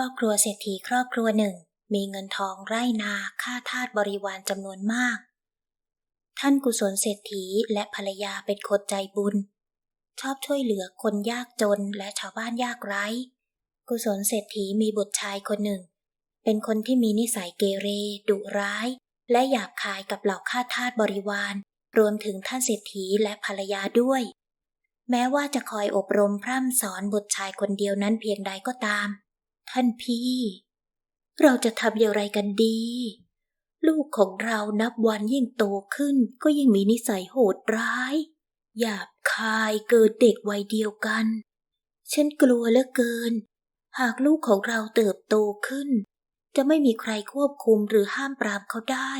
รอบครัวเศรษฐีครอบครัวหนึ่ง มีเงินทองไร่นาค่าทาสบริวารจำนวนมาก ท่านกุศลเศรษฐีและภรรยาเป็นคนใจบุญ ชอบช่วยเหลือคนยากจนและชาวบ้านยากไร้ กุศลเศรษฐีมีบุตรชายคนหนึ่ง เป็นคนที่มีนิสัยเกเร ดุร้าย และหยาบคายกับเหล่าข้าทาสบริวาร รวมถึงท่านเศรษฐีและภรรยาด้วยแม้ว่าจะคอยอบรมพร่ำสอนบุตรชายคนเดียวนั้นเพียงใดก็ตาม ท่านพี่ เราจะทำอย่างไรกันดี ลูกของเรานับวันยิ่งโตขึ้นก็ยิ่งมีนิสัยโหดร้าย หยาบคายเกิดเด็กวัยเดียวกัน ฉันกลัวเหลือเกิน หากลูกของเราเติบโตขึ้น จะไม่มีใครควบคุมหรือห้ามปรามเขาได้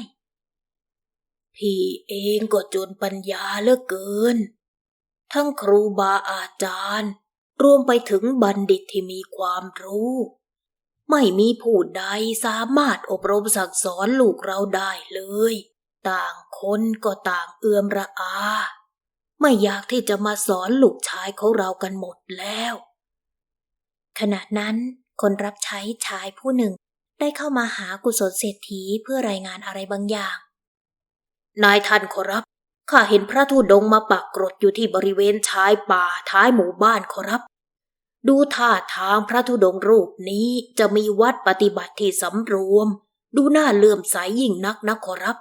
พี่เองก็จนปัญญาเหลือเกิน ทั้งครูบาอาจารย์ รวมไปถึงบัณฑิตที่มีความรู้ ไม่มีผู้ใดสามารถอบรมสั่งสอนลูกเราได้เลย ต่างคนก็ต่างเอื้อมระอา ไม่อยากที่จะมาสอนลูกชายของเรากันหมดแล้ว ขณะนั้นคนรับใช้ชายผู้หนึ่งได้เข้ามาหากุศลเศรษฐีเพื่อรายงานอะไรบางอย่าง นายท่านขอรับ ข้าเห็นพระธุดงมาปักกรดอยู่ที่บริเวณชายป่าท้ายหมู่บ้านขอรับ ดูท่าทางพระธุดงค์รูปนี้จะมีวัดปฏิบัติที่สำรวม ดูน่าเลื่อมใสยยิ่งนักนะขอรับ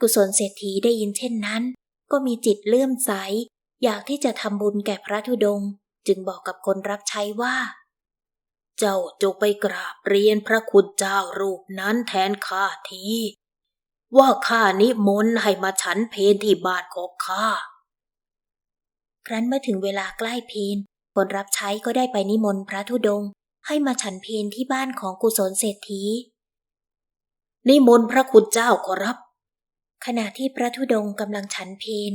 กุศลเศรษฐีได้ยินเช่นนั้น ก็มีจิตเลื่อมใส อยากที่จะทำบุญแก่พระธุดงค์จึงบอกกับคนรับใช้ว่า เจ้าจงไปกราบเรียนพระคุณเจ้ารูปนั้นแทนข้าทีว่าข้านิมนต์ให้มาฉันเพนที่บ้านของข้าครั้นเมื่อถึงเวลาใกล้เพน คนรับใช้ก็ได้ไปนิมนต์พระธุดงค์ให้มาฉันเพนที่บ้านของกุศลเศรษฐี นิมนต์พระคุณเจ้าขอรับ ขณะที่พระธุดงค์กำลังฉันเพน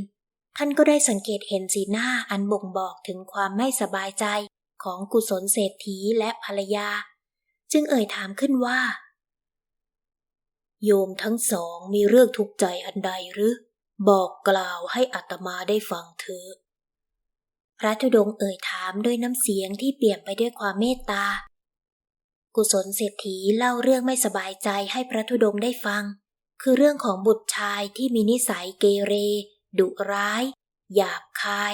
ท่านก็ได้สังเกตเห็นสีหน้าอันบ่งบอกถึงความไม่สบายใจของกุศลเศรษฐีและภรรยา จึงเอ่ยถามขึ้นว่า โยมทั้งสองมีเรื่องทุกข์ใจอันใดหรือ บอกกล่าวให้อัตมาได้ฟังเถอะ ระธุดงค์เอ่ยถามด้วยน้ำเสียงที่เปี่ยมไปด้วยความเมตตา กุศลเศรษฐีเล่าเรื่องไม่สบายใจให้พระธุดงค์ได้ฟัง คือเรื่องของบุตรชายที่มีนิสัยเกเร ดุร้าย หยาบคาย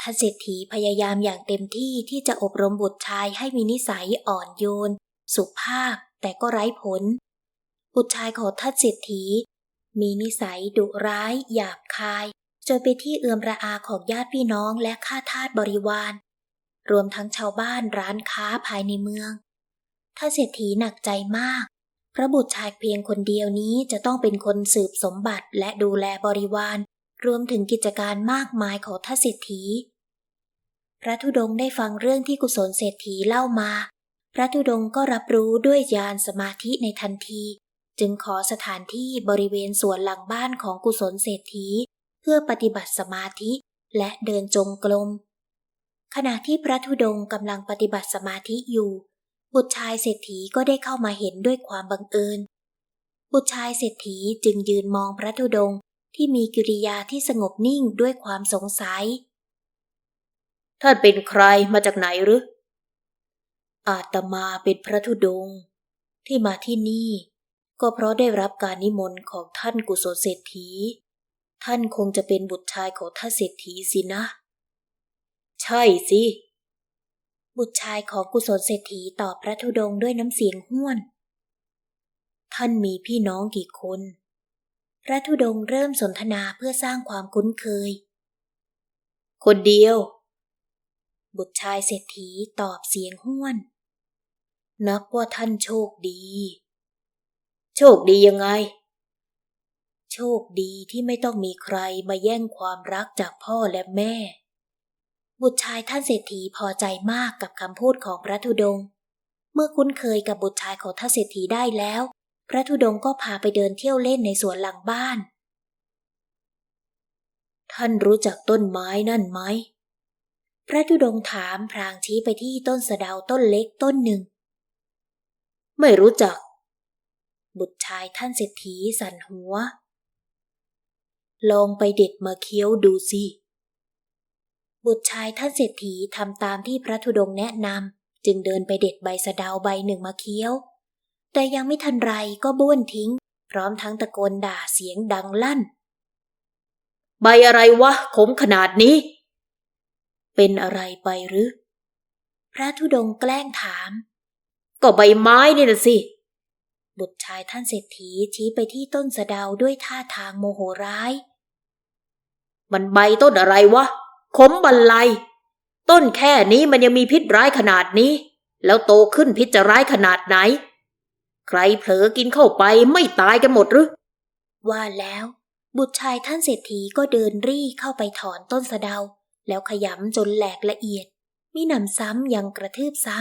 ท่านเศรษฐีพยายามอย่างเต็มที่ที่จะอบรมบุตรชายให้มีนิสัยอ่อนโยน สุภาพแต่ก็ไร้ผล บุตรชายของท่านเศรษฐีมีนิสัยดุร้าย หยาบคาย จนเป็นที่เอือมระอาของญาติพี่น้องและข้าทาสบริวาร รวมทั้งชาวบ้านร้านค้าภายในเมือง ท่านเศรษฐีหนักใจมาก พระบุตรชายเพียงคนเดียวนี้จะต้องเป็นคนสืบสมบัติและดูแลบริวาร รวมถึงกิจการมากมายของท่านเศรษฐี พระธุดงได้ฟังเรื่องที่กุศลเศรษฐีเล่ามา พระธุดงก็รับรู้ด้วยญาณสมาธิในทันที จึงขอสถานที่บริเวณสวนหลังบ้านของกุศลเศรษฐี เพื่อปฏิบัติสมาธิและเดินจงกรมขณะที่พระธุดงค์กำลังปฏิบัติสมาธิอยู่ บุตรชายเศรษฐีก็ได้เข้ามาเห็นด้วยความบังเอิญ บุตรชายเศรษฐีจึงยืนมองพระธุดงค์ที่มีกิริยาที่สงบนิ่งด้วยความสงสัย ท่านเป็นใครมาจากไหนหรือ อาตมาเป็นพระธุดงค์ที่มาที่นี่ ก็เพราะได้รับการนิมนต์ของท่านกุศลเศรษฐี ท่านคงจะเป็นบุตรชายของท่านเศรษฐีสินะ ใช่สิ บุตรชายของกุศลเศรษฐีตอบพระธุดงด้วยน้ำเสียงห้วน ท่านมีพี่น้องกี่คน พระธุดงเริ่มสนทนาเพื่อสร้างความคุ้นเคย คนเดียว บุตรชายเศรษฐีตอบเสียงห้วน นับว่าท่านโชคดี โชคดียังไง โชคดีที่ไม่ต้องมีใครมาแย่งความรักจากพ่อและแม่ บุตรชายท่านเศรษฐีพอใจมากกับคำพูดของพระธุดงค์เมื่อคุ้นเคยกับบุตรชายของท่านเศรษฐีได้แล้ว พระธุดงค์ก็พาไปเดินเที่ยวเล่นในสวนหลังบ้าน ท่านรู้จักต้นไม้นั่นไหม พระธุดงค์ถามพรางชี้ไปที่ต้นสะเดาต้นเล็กต้นหนึ่ง ไม่รู้จัก บุตรชายท่านเศรษฐีสั่นหัว ลองไปเด็ดมาเคี้ยวดูสิบุตรชายท่านเศรษฐีทำตามที่พระธุดงค์แนะนำจึงเดินไปเด็ดใบสะดาวใบหนึ่งมาเคี้ยว แต่ยังไม่ทันไรก็บ้วนทิ้ง พร้อมทั้งตะโกนด่าเสียงดังลั่น ใบอะไรวะขมขนาดนี้ เป็นอะไรไปหรือ พระธุดงค์แกล้งถาม ก็ใบไม้นี่นะสิ บุตรชายท่านเศรษฐีชี้ไปที่ต้นสะดาวด้วยท่าทางโมโหร้าย มันใบต้นอะไรวะขมบันไลยต้นแค่นี้มันยังมีพิษร้ายขนาดนี้ แล้วโตขึ้นพิษจะร้ายขนาดไหน ใครเผลอกินเข้าไปไม่ตายกันหมดหรือว่าแล้ว บุตรชายท่านเศรษฐีก็เดินรี่เข้าไปถอนต้นสะเดา แล้วขยำจนแหลกละเอียดมิหนำซ้ำยังกระทืบซ้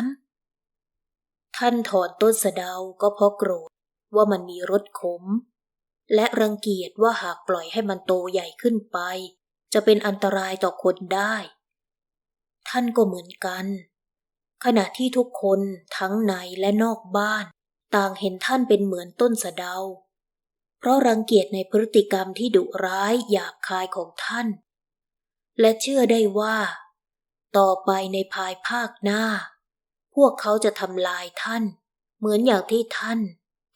ำ ท่านถอนต้นสะเดาก็เพราะโกรธว่ามันมีรสขม และรังเกียจว่าหากปล่อยให้มันโตใหญ่ขึ้นไป จะเป็นอันตรายต่อคนได้ ท่านก็เหมือนกัน ขณะที่ทุกคนทั้งในและนอกบ้าน ต่างเห็นท่านเป็นเหมือนต้นสะเดา เพราะรังเกียจในพฤติกรรมที่ดุร้ายหยาบคายของท่าน และเชื่อได้ว่า ต่อไปในภายภาคหน้า พวกเขาจะทำลายท่าน เหมือนอย่างที่ท่าน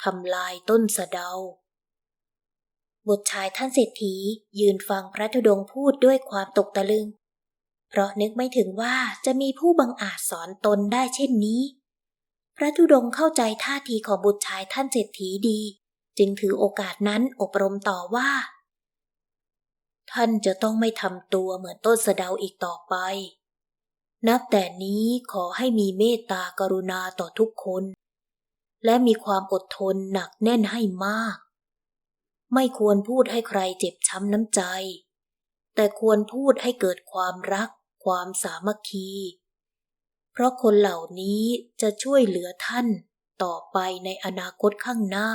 ทำลายต้นสะเดา บุตรชายท่านเศรษฐียืนฟังพระธุดงค์พูดด้วยความตกตะลึง เพราะนึกไม่ถึงว่าจะมีผู้บังอาจสอนตนได้เช่นนี้ พระธุดงค์เข้าใจท่าทีของบุตรชายท่านเศรษฐีดี จึงถือโอกาสนั้นอบรมต่อว่า ท่านจะต้องไม่ทำตัวเหมือนต้นสะเดาอีกต่อไป นับแต่นี้ขอให้มีเมตตากรุณาต่อทุกคน และมีความอดทนหนักแน่นให้มาก ไม่ควรพูดให้ใครเจ็บช้ำน้ำใจ แต่ควรพูดให้เกิดความรัก ความสามัคคี เพราะคนเหล่านี้จะช่วยเหลือท่านต่อไปในอนาคตข้างหน้า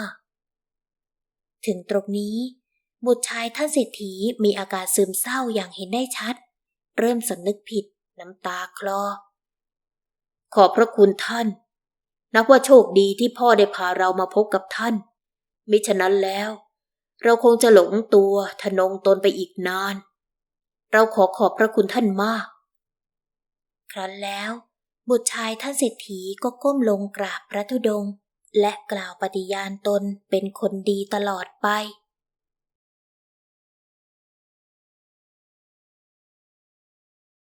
ถึงตรงนี้ บุตรชายท่านเศรษฐีมีอาการซึมเศร้าอย่างเห็นได้ชัด เริ่มสำนึกผิดน้ำตาคลอ ขอบพระคุณท่าน นับว่าโชคดีที่พ่อได้พาเรามาพบกับท่าน มิฉะนั้นแล้ว เราคงจะหลงตัวทะนงตนไปอีกนาน เราขอขอบพระคุณท่านมาก ครั้นแล้ว บุตรชายท่านเศรษฐีก็ก้มลงกราบพระธุดงค์และกล่าวปฏิญาณตนเป็นคนดีตลอดไป